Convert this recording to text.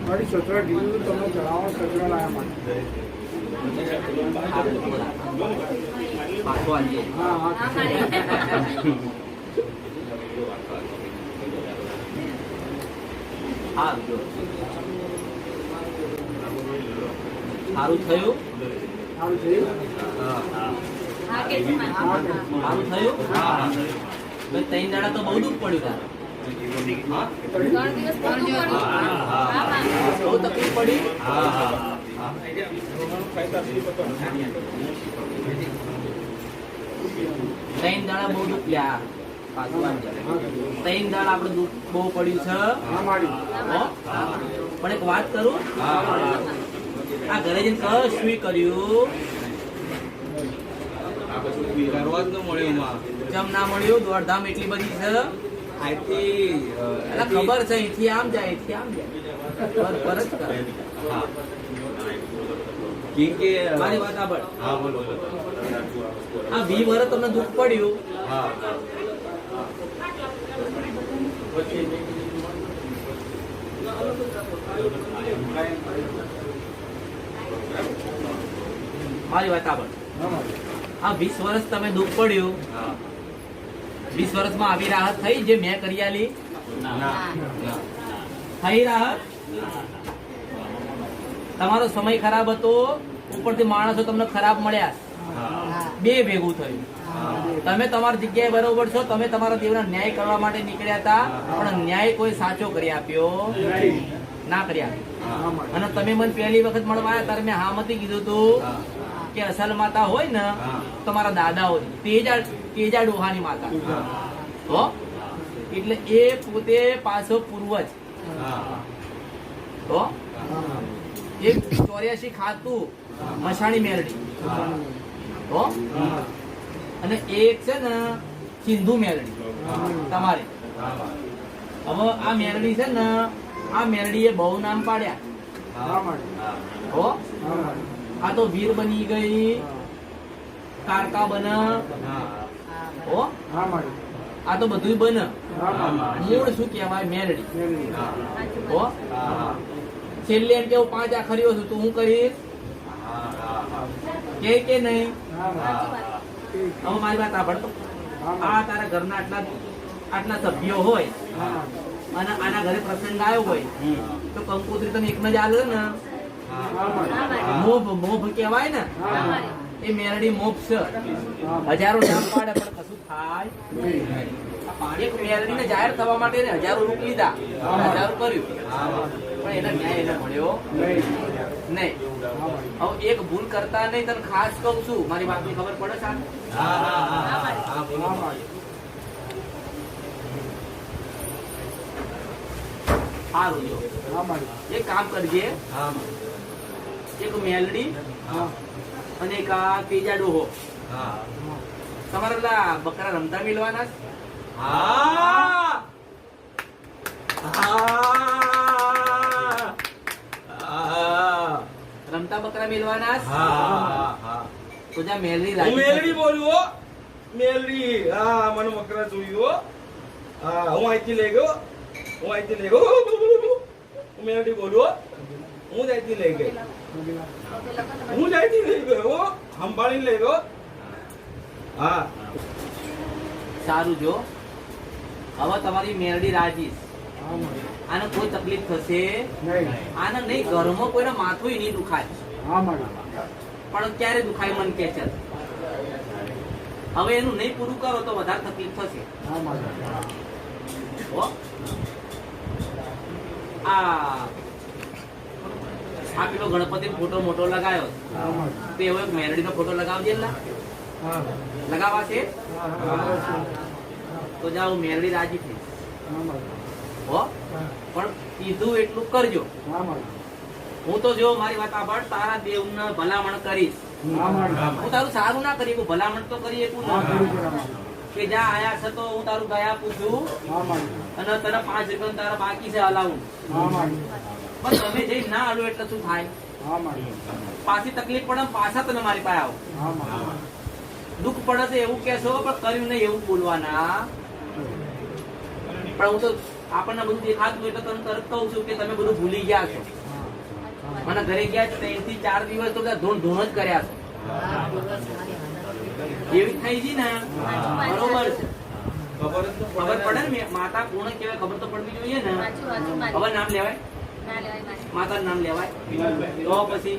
મારી સત્ર ઢીલું તમે જણાવો સત્ર લાયા માટે પાછો આવીએ હા હા હા જો સારું થયું સારું થયું? સારું થયું? ત્રણ દાડા તો બહુ દુઃખ પડ્યું તારે. હા? હા, હા. પડી. ત્રણ દાડા બહુ દુઃખ લ્યા. ત્રણ દાડા આપણે દુઃખ બહુ પડ્યું છે. હા મારી. હો? પણ એક વાત કરું? આ ઘરે જઈને કશું કર્યું? ચમ ના મળ્યું, દોડધામ એટલી બધી છે. ખબર છે, અહીંથી આમ જાય, અહીંથી આમ જાય. કે મારી વાત આ વી વર્ષ તમને દુઃખ પડ્યું. હા મારી વાત આગળ આ વીસ વર્ષ તમે દુઃખ પડ્યું. વીસ વર્ષમાં આવી રાહત થઈ જે મેં કરી આલી? થઈ રાહત? તમારો સમય ખરાબ હતો ઉપરથી માણસો તમને ખરાબ મળ્યા. બે ભેગું થયું. તમે તમારી જગ્યાએ બરોબર છો તમે તમારા દેવના ન્યાય કરવા માટે નીકળ્યા હતા પણ ન્યાય કોઈ સાચો કરી આપ્યો? ના કરી આપ્યો. અને તમે મને પહેલી વખત મળવા આવ્યા ત્યારે મેં હામતી કીધું હતું કે અસલ માતા હોય ને. તમારા દાદા હોય. તેજા તેજા ડોહાની માતા. તો એટલે એ પોતે પાછો પૂર્વજ. તો એક ચોર્યાસી ખાતું મસાણી મેરડી. હો. અને એક છે ને સિંધુ મેરડી. તમારે. હવે આ મેરડી છે ને આ મેરડીએ બહુ નામ પાડ્યા. હો. આ તો વીર બની ગઈ. કારકા બના. હો. આ તો બધું બન. મૂળ શું કહેવાય? મેરડી. હો. છેલ્લે એમ કેવું પાંચ આખરીઓ છું તું હું કરીશ કે કે નહીં? હવે મારી વાત સાંભળ તો. આ તારા ઘરના આટલા આટલા સભ્યો હોય અને આના ઘરે પ્રસંગ આવ્યો હોય તો કંકોત્રી તમે એકને જ આલે ને. મોભ મોભ કહેવાય ને? એ મેરડી મોભ છે. હજારો નામ પાડે પણ કશું થાય એક મેરડીને જાહેર થવા માટે એને હજારો રૂપ લીધા. હજારો કર્યું. પણ એને ન્યાય એને મળ્યો નહીં. હવે એક ભૂલ કરતા નહીં તને ખાસ કહું છું. મારી વાતની ખબર પડે સાહેબ હા મારી સારું જો. એક કામ કરજે. એક મેલડી અને એક આ તેજા ડોહો. તમારા બકરા રમતા મિલવાના રમતા બકરા મિલવાના તો જ્યાં મેલડી હું મેલડી. બોલું મેલડી હા મને બકરા જોયું હો. હા હું અહીંથી લઈ ગયો. હું અહીંથી લઈ ગયો. હું બોલું હો. હું જ અહીંથી લઈ ગઈ. હું જ અહીંથી લઈ ગયો હો. સંભાળીને લઈ ગયો. હા. સારું જો. હવે તમારી મેરડી રાજી. હા આને કોઈ તકલીફ થશે? આને નહીં ઘરમાં કોઈને માથું નહીં દુખાય. પણ ક્યારે દુખાય મન કે છે. હવે એનું નહીં પૂરું કરો તો વધારે તકલીફ થશે? આ આ પેલો ગણપતિ ફોટો મોટો લગાવ્યો તો એવો એક ફોટો લગાવજે ને લા. હા લગાવવા છે? તો જાઓ મેરડી રાજી થઈ હો? પણ કીધું એટલું કરજો. હું તો જો મારી વાત આભાર તારા દેવ ભલામણ કરીશ. હું તારું સારું ના કરી ભલામણ તો કરી ને. કે જ્યાં આયા છે તો હું તારું ગયા પૂછું. અને તને પાંચ રૂપિયા તારા બાકી છે હલાવું પણ તમે જઈ ના હલો એટલે શું થાય? પાછી તકલીફ પડે પાછા તમે મારી પાસે આવો. દુઃખ પડે છે એવું કેશો પણ કર્યું નહીં એવું બોલવાના. પણ હું તો આપણને બધું દેખાતું એટલે તમને તરત કહું છું કે તમે બધું ભૂલી ગયા છો. મને ઘરે ગયા ત્રણથી ચાર દિવસ તો બધા ધૂણ ધૂણ જ કર્યા છો. એવી થઈ ગઈ ને બરોબર છે. ખબર ખબર પડે ને માતા કોણ કેવાય ખબર તો પડવી જોઈએ ને. ખબર નામ લેવાય? ના લેવાય મારી. માતાનું નામ લેવાય? તો પછી?